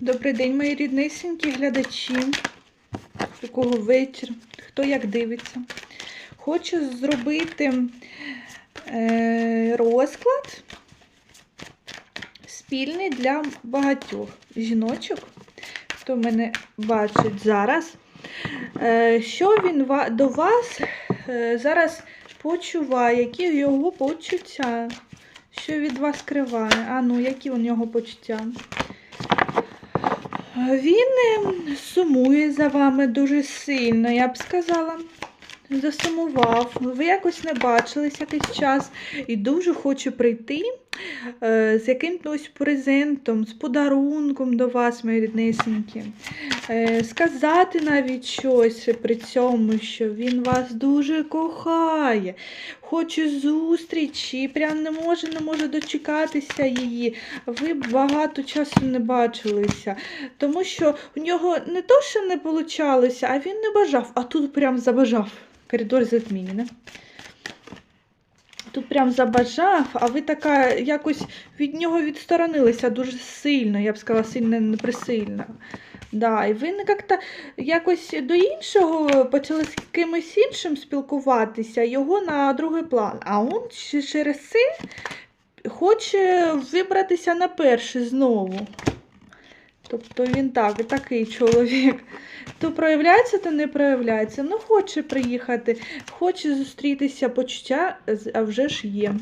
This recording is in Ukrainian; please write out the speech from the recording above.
Добрий день, мої ріднесенькі глядачі. Такого вечір, хто як дивиться. Хочу зробити е, розклад спільний для багатьох жіночок, хто мене бачить зараз. Е, що він до вас е, зараз почуває, які його почуття, що від вас скриває. А ну, які у нього почуття? Він ем, сумує за вами дуже сильно, я б сказала. Засумував. Ви якось не бачились якийсь час і дуже хочу прийти е, з якимось презентом, з подарунком до вас, мої ріднесенькі. Е, сказати навіть щось при цьому, що він вас дуже кохає, хоче зустрічі, прям не може, не може дочекатися її. Ви багато часу не бачилися. Тому що у нього не то, що не получалося, а він не бажав, а тут прям забажав. Коридор затмінений. Тут прям забажав, а ви така якось від нього відсторонилися дуже сильно, я б сказала, сильно неприсильно. Да, і ви не як-то якось до іншого почали з кимось іншим спілкуватися, його на другий план. А він через це хоче вибратися на перший знову. Тобто він так, такий чоловік. То проявляється, то не проявляється. Ну, хоче приїхати, хоче зустрітися, почуття, а вже ж є.